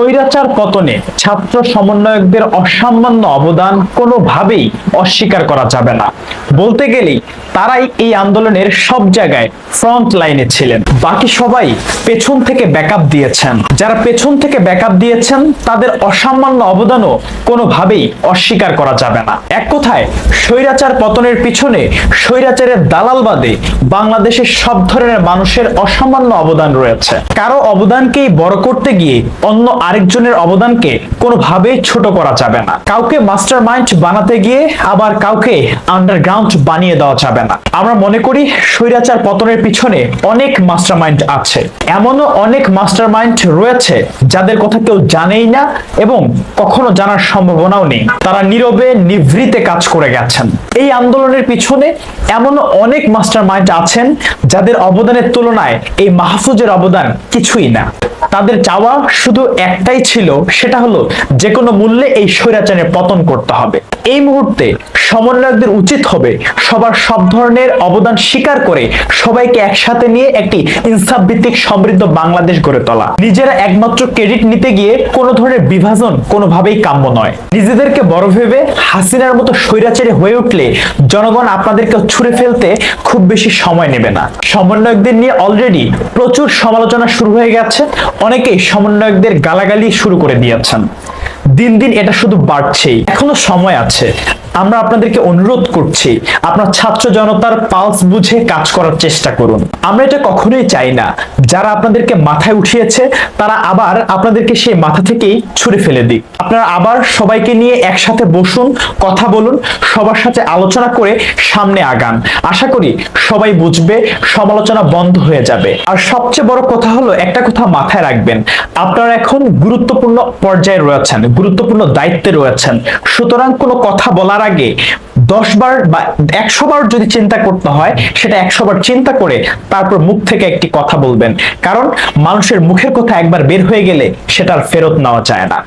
স্বৈরাচার পতনে ছাত্র সমন্বয়কদের অসামান্য অবদান কোনোভাবেই অস্বীকার করা যাবে না। বলতে গেলেই তারাই এই আন্দোলনের সব জায়গায় ফ্রন্ট লাইনে ছিলেন। বাকি সবাই পেছন থেকে ব্যাকআপ দিয়েছেন। যারা পেছন থেকে ব্যাকআপ দিয়েছেন, তাদের অসামান্য অবদানও কোনোভাবেই অস্বীকার করা যাবে না। এক কথায়, স্বৈরাচার পতনের পিছনে স্বৈরাচারের দালালবাদে বাংলাদেশের সব ধরনের মানুষের অসামান্য অবদান রয়েছে। কারও অবদানকেই বড় করতে গিয়ে অন্য আরেকজনের অবদানকে কোনোভাবেই ছোট করা যাবে না। কাউকে মাস্টার মাইন্ড বানাতে গিয়ে আবার কাউকে আন্ডারগ্রাউন্ড বানিয়ে দেওয়া যাবে না। আমরা মনে করি স্বৈরাচার পতনের পিছনে অনেক মাস্টার মাইন্ড আছে। এমনও অনেক মাস্টার মাইন্ড রয়েছে যাদের কথা কেউ জানেই না এবং কখনো জানার সম্ভাবনাও নেই। তারা নীরবে, নিভৃতে কাজ করে গেছেন। এই আন্দোলনের পিছনে এমনও অনেক মাস্টার মাইন্ড আছেন যাদের অবদানের তুলনায় এই মাহফুজের অবদান কিছুই না। তাদের চাওয়া শুধু একটাই ছিল, সেটা হলো যে কোনো মূল্যে এই স্বৈরাচারের পতন করতে হবে। এই মুহূর্তে সমন্বয়কদের উচিত হবে সবার সব ধরনের অবদান স্বীকার করে সবাইকে একসাথে নিয়ে একটি ইনসাফ ভিত্তিক সমৃদ্ধ বাংলাদেশ গড়ে তোলা। নিজেরা একমাত্র ক্রেডিট নিতে গিয়ে কোনো ধরনের বিভাজন কোনোভাবেই কাম্য নয়। নিজেদেরকে বড় ভেবে হাসিনার মতো স্বৈরাচারী হয়ে উঠলে জনগণ আপনাদেরকে ছুড়ে ফেলতে খুব বেশি সময় নেবে না। সমন্বয়কদের নিয়ে অলরেডি প্রচুর সমালোচনা শুরু হয়ে গেছে। অনেকেই সমন্বয়কদের গালাগালি শুরু করে দিয়েছেন। দিন দিন এটা শুধু বাড়ছেই। এখনও সময় আছে। আমরা আপনাদেরকে অনুরোধ করছি, আপনার ছাত্র জনতার পালস বুঝে কাজ করার চেষ্টা করুন। আমরা এটা কখনোই চাই না। যারা আপনাদেরকে মাথায় উঠিয়েছে, তারা আবার আপনাদেরকে সেই মাথা থেকেই ছুড়ে ফেলে দিক। আপনারা আবার সবাইকে নিয়ে একসাথে বসুন, কথা বলুন, সবার সাথে আলোচনা করে সামনে আগান। আশা করি সবাই বুঝবে, সমালোচনা বন্ধ হয়ে যাবে। আর সবচেয়ে বড় কথা হলো, একটা কথা মাথায় রাখবেন। আপনারা এখন গুরুত্বপূর্ণ পর্যায়ে রয়েছেন, গুরুত্বপূর্ণ দায়িত্বে রয়েছেন। সুতরাং কোনো কথা বলার আগে দশ বার বা একশো বার যদি চিন্তা করতে হয়, সেটা একশো বার চিন্তা করে তারপর মুখ থেকে একটি কথা বলবেন। কারণ মানুষের মুখের কথা একবার বের হয়ে গেলে সেটার ফেরত নেওয়া যায় না।